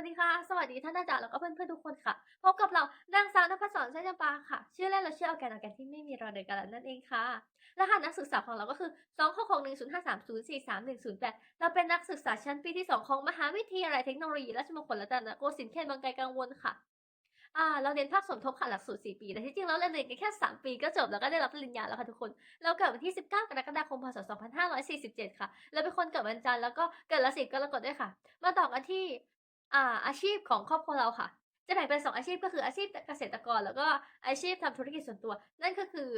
วัสดีค่ะ สวัสดีท่านอาจารย์แล้วก็เพื่อนๆทุกคนค่ะ พบกับเรา นางสาวนภัสสรเส้นจำปาค่ะ ชื่อเล่นเราชื่อออร์แกนออร์แกนที่ไม่มีรอเดือนกันนั่นเองค่ะ รหัสนักศึกษาของเราก็คือ2 6 6 1 0 5 3 0 4 3 1 0 8เราเป็นนักศึกษาชั้นปีที่ 2 ของมหาวิทยาลัยเทคโนโลยีราชมงคลรัตนโกสินทร์เขตบางไกกังวลค่ะอ่าเราเรียนภาคสมทบค่ะหลักสูตร 4 ปี แต่ที่จริงแล้วเราเรียนกันแค่ 3 ปีก็จบแล้วก็ได้รับปริญญาแล้วค่ะทุกคน เราเกิดวันที่ 19 กรกฎาคม พศ 2547 ค่ะ เราเป็นคนเกิดวันจันทร์แล้วก็เกิดราศีกรกฎด้วยค่ะ มาต่อกันที่ อ่า อาชีพของครอบครัวเราค่ะ จะแบ่งเป็น 2 อาชีพก็คืออาชีพเกษตรกร แล้วก็อาชีพทำธุรกิจส่วนตัว นั่นก็คือ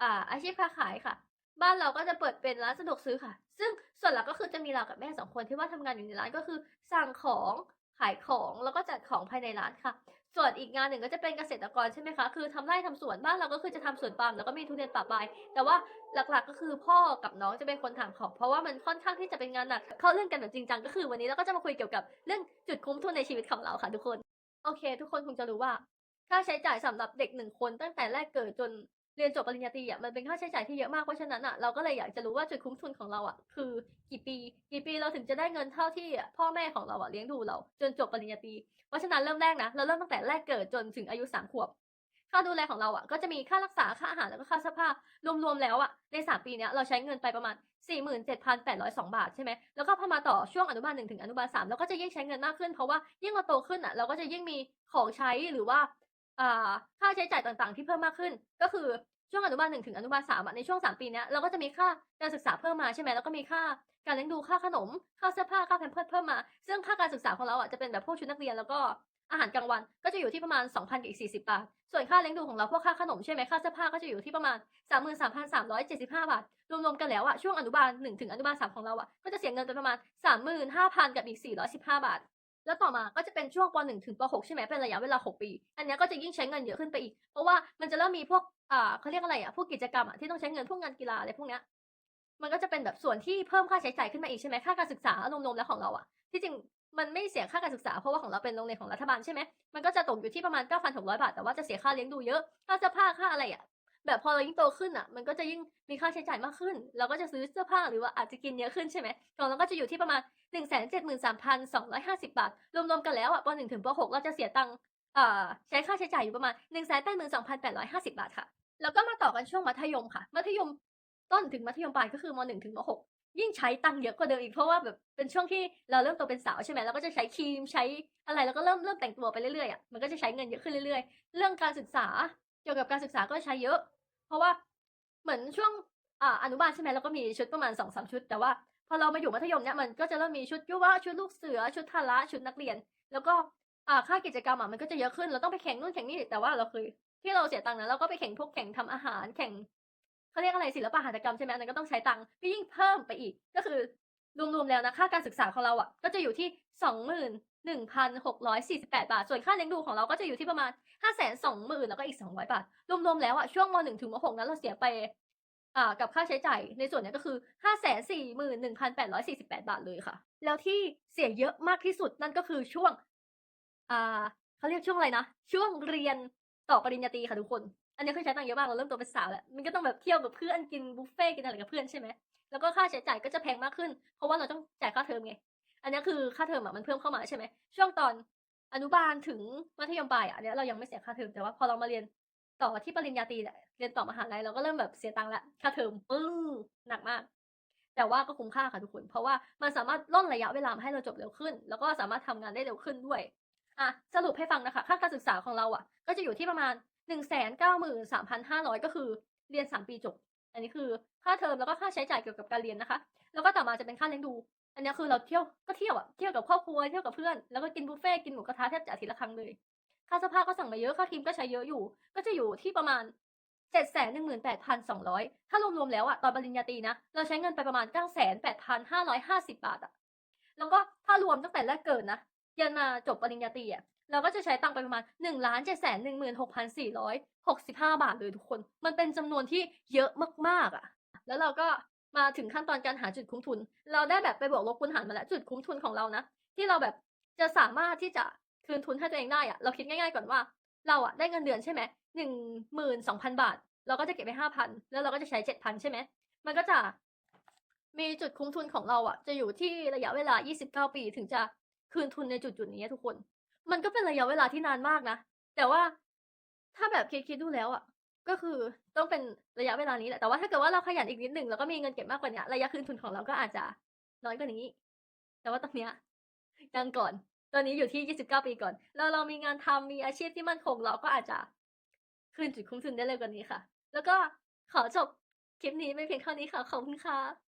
อ่า อาชีพค้าขายค่ะ บ้านเราก็จะเปิดเป็นร้านสะดวกซื้อค่ะ ซึ่งส่วนหลักก็คือจะมีเรากับแม่สองคนที่ว่าทำงานอยู่ในร้านก็คือ สั่งของขายของแล้วก็จัดของภายในร้านค่ะ ส่วนอีกงานหนึ่งก็จะเป็นเกษตรกรใช่ไหมคะ คือทำไร่ทำสวนบ้านเราก็คือจะทำสวนปาล์มแล้วก็มีทุเรียนป่าปลาย แต่ว่าหลักๆก็คือพ่อกับน้องจะเป็นคนถามของเพราะว่ามันค่อนข้างที่จะเป็นงานหนัก เข้าเรื่องกันแบบจริงจังก็คือวันนี้เราก็จะมาคุยเกี่ยวกับเรื่องจุดคุ้มทุนในชีวิตของเราค่ะทุกคน โอเค ทุกคนคงจะรู้ว่า ค่าใช้จ่ายสำหรับเด็กหนึ่งคนตั้งแต่แรกเกิดจน เรียนจบปริญญาตรีอะมันเป็นค่าใช้จ่ายที่เยอะมากเพราะฉะนั้นอะเราก็เลยอยากจะรู้ว่าจุดคุ้มทุนของเราอะคือกี่ปีกี่ปีเราถึงจะได้เงินเท่าที่พ่อแม่ของเราอะเลี้ยงดูเรา จนจบปริญญาตรีเพราะฉะนั้นเริ่มแรกนะเราเริ่มตั้งแต่แรกเกิดจนถึงอายุสามขวบค่าดูแลของเราอะก็จะมีค่ารักษาค่าอาหารแล้วก็ค่าเสื้อผ้ารวมๆแล้วอะในสามปีเนี้ยเราใช้เงินไปประมาณ 47,802 บาทใช่ไหมแล้วก็พอมาต่อช่วงอนุบาลหนึ่งถึงอนุบาลสามเราก็จะยิ่งใช้เงินมากขึ้นเพราะว่ายิ่งเราโตขึ้นอะเราก็จะยิ่งมีของใช้หรือว่า ค่าใช้จ่ายต่างๆ ที่เพิ่มมากขึ้น ก็คือช่วงอนุบาลหนึ่งถึงอนุบาลสามในช่วงสามปีนี้เราก็จะมีค่าการศึกษาเพิ่มมาใช่ไหมแล้วก็มีค่าการเลี้ยงดูค่าขนม ค่าเสื้อผ้าค่าแพมเพิร์สเพิ่มมา ซึ่งค่าการศึกษาของเราอะจะเป็นแบบพวกชุดนักเรียนแล้วก็อาหารกลางวันก็จะอยู่ที่ประมาณ 2,000กับอีก40 บาท ส่วนค่าเลี้ยงดูของเราพวกค่าขนมใช่ไหมค่าเสื้อผ้าก็จะอยู่ที่ประมาณ 33,375 บาท รวมๆกันแล้วอะช่วงอนุบาล1ถึงอนุบาล3ของเราอะก็จะเสียเงินไปประมาณ 35,000กับอีก415 บาท แล้วต่อมาก็จะเป็นช่วงป .1 ถึงป .6 ใช่ไหมเป็นระยะเวลา 6 ปี อันนี้ก็จะยิ่งใช้เงินเยอะขึ้นไปอีก เพราะว่ามันจะเริ่มมีพวกอ่าเขาเรียกอะไรอะพวกกิจกรรมอะที่ต้องใช้เงินพวกงานกีฬาอะไรพวกเนี้ยมันก็จะเป็นแบบส่วนที่เพิ่มค่าใช้จ่ายขึ้นมาอีกใช่ไหมค่าการศึกษารวมๆแล้วของเราอะที่จริงมันไม่เสียค่าการศึกษาเพราะว่าของเราเป็นโรงเรียนของรัฐบาลใช่ไหมมันก็จะตกอยู่ที่ประมาณ 9,600 บาท แต่ว่าจะเสียค่าเลี้ยงดูเยอะ ค่าเสื้อผ้าค่าอะไรอะ แบบพอเรายิ่งโตขึ้นอะ มันก็จะยิ่งมีค่าใช้จ่ายมากขึ้น เราก็จะซื้อเสื้อผ้าหรือว่าอาจจะกินเยอะขึ้นใช่ไหมของเราก็จะอยู่ที่ประมาณ 173,250 บาท รวมๆกันแล้วอะป .1 ถึงป .6 เราจะเสียตังค์อ่าใช้ค่าใช้จ่ายอยู่ประมาณ 182,850 บาทค่ะ แล้วก็มาต่อกันช่วงมัธยมค่ะ มัธยมต้นถึงมัธยมปลายก็คือม .1 ถึงม .6 ยิ่งใช้ตังค์เยอะกว่าเดิมอีกเพราะว่าแบบเป็นช่วงที่เราเริ่มโตเป็นสาวใช่ไหมเราก็จะใช้ครีมใช้อะไรแล้วก็เริ่มเริ่มแต่งตัวไปเรื่อยๆอะมันก็จะใช้เงินเยอะขึ้นเรื่อย ๆ เรื่องการศึกษา เกี่ยวกับการศึกษาก็ใช้เยอะ เพราะว่าเหมือนช่วงอ่าอนุบาลใช่ไหมเราก็มีชุดประมาณสองสามชุด แต่ว่าพอเรามาอยู่มัธยมเนี่ยมันก็จะเริ่มมีชุดยุวะชุดลูกเสือ ชุดพละชุดนักเรียน แล้วก็อ่าค่ากิจกรรมอะมันก็จะเยอะขึ้นเราต้องไปแข่งนู่นแข่งนี่แต่ว่าเราเคยที่เราเสียตังค์นะเราก็ไปแข่งพวกแข่งทำอาหารแข่งเขาเรียกอะไรศิลปะหัตถกรรมใช่ไหมอันนั้นก็ต้องใช้ตังค์ก็ยิ่งเพิ่มไปอีก ก็คือ รวมๆแล้วนะค่าการศึกษาของเราอะก็จะอยู่ที่สองหมื่นหนึ่งพันหกร้อยสี่สิบแปดบาท ส่วนค่าเลี้ยงดูของเราก็จะอยู่ที่ประมาณห้าแสนสองหมื่นแล้วก็อีกสองร้อยบาท รวมๆแล้วอะช่วงมหนึ่งถึงมหกนั้นเราเสียไปอ่ากับค่าใช้จ่ายในส่วนนี้ก็คือห้าแสนสี่หมื่นหนึ่งพันแปดร้อยสี่สิบแปดบาทเลยค่ะ แล้วที่เสียเยอะมากที่สุดนั่นก็คือช่วงอ่าเขาเรียกช่วงอะไรนะ ช่วงเรียนต่อปริญญาตรีค่ะทุกคน อันนี้คือใช้ตังค์เยอะมากเราเริ่มโตเป็นสาวแล้วมันก็ต้องแบบเที่ยวกับเพื่อนกินบุฟเฟ่กินอะไรกับเพื่อนใช่ไหมแล้วก็ค่าใช้จ่ายก็จะแพงมากขึ้น เพราะว่าเราต้องจ่ายค่าเทอมไงอันนี้คือค่าเทอมอะมันเพิ่มเข้ามาใช่ไหมช่วงตอนอนุบาลถึงมัธยมปลายอะเนี้ยเรายังไม่เสียค่าเทอมแต่ว่าพอเรามาเรียนต่อที่ปริญญาตรีเนี่ยเรียนต่อมหาลัยเราก็เริ่มแบบเสียตังค์ละค่าเทอมปึ้งหนักมาก แต่ว่าก็คุ้มค่าค่ะทุกคน เพราะว่ามันสามารถล่นระยะเวลามาให้เราจบเร็วขึ้น แล้วก็สามารถทำงานได้เร็วขึ้นด้วยอะสรุปให้ฟังนะคะ ค่าการศึกษาของเราอะ ก็จะอยู่ที่ประมาณ หนึ่งแสนเก้าหมื่นสามพันห้าร้อยก็คือเรียนสามปีจบ อันนี้คือค่าเทอมแล้วก็ค่าใช้จ่ายเกี่ยวกับการเรียนนะคะ แล้วก็ต่อมาจะเป็นค่าเลี้ยงดู อันนี้คือเราเที่ยวก็เที่ยวอะเที่ยวกับครอบครัวเที่ยวกับเพื่อนแล้วก็กินบุฟเฟ่กินหมูกระทะแทบจะอาทิตย์ละครั้งเลยค่าเสื้อผ้าก็สั่งมาเยอะค่าครีมก็ใช้เยอะอยู่ ก็จะอยู่ที่ประมาณเจ็ดแสนหนึ่งหมื่นแปดพันสองร้อยถ้ารวมๆแล้วอะตอนปริญญาตรีนะเราใช้เงินไปประมาณเก้าแสนแปดพันห้าร้อยห้าสิบบาทอะแล้วก็ถ้ารวมตั้งแต่แรกเกิดนะยันมาจบปริญญาตรีอะ เราก็จะใช้ตังค์ไปประมาณ1นึ่งล้านเจ็ดแสนหนึ่งหมื่นหกพันสี่ร้อยหกสิบห้าบาทเลยทุกคน มันเป็นจำนวนที่เยอะมากๆอะ แล้วเราก็มาถึงขั้นตอนการหาจุดคุ้มทุน เราได้แบบไปบวกลบคูณหารมาแล้วจุดคุ้มทุนของเรานะ ที่เราแบบจะสามารถที่จะคืนทุนให้ตัวเองได้อะ เราคิดง่ายๆก่อนว่า เราอะได้เงินเดือนใช่ไหมหนึ่งหมื่นสองพันบาท เราก็จะเก็บไปห้าพันแล้วเราก็จะใช้เจ็ดพันใช่ไหมมันก็จะมีจุดคุ้มทุนของเราอะ จะอยู่ที่ระยะเวลา 29 ปีถึงจะคืนทุนในจุดๆนี้ทุกคน มันก็เป็นระยะเวลาที่นานมากนะ แต่ว่าถ้าแบบคิดๆดูแล้วอะก็คือต้องเป็นระยะเวลานี้แหละ แต่ว่าถ้าเกิดว่าเราขยันอีกนิดหนึ่งแล้วก็มีเงินเก็บมากกว่านี้ระยะคืนทุนของเราก็อาจจะน้อยกว่านี้ แต่ว่าตอนเนี้ยยังก่อน ตอนนี้อยู่ที่29ปีก่อนแล้วเรามีงานทำมีอาชีพที่มั่นคงเราก็อาจจะคืนจุดคุ้มทุนได้เร็วกว่านี้ค่ะ แล้วก็ขอจบคลิปนี้ไว้เพียงเท่านี้ค่ะ ขอบคุณค่ะ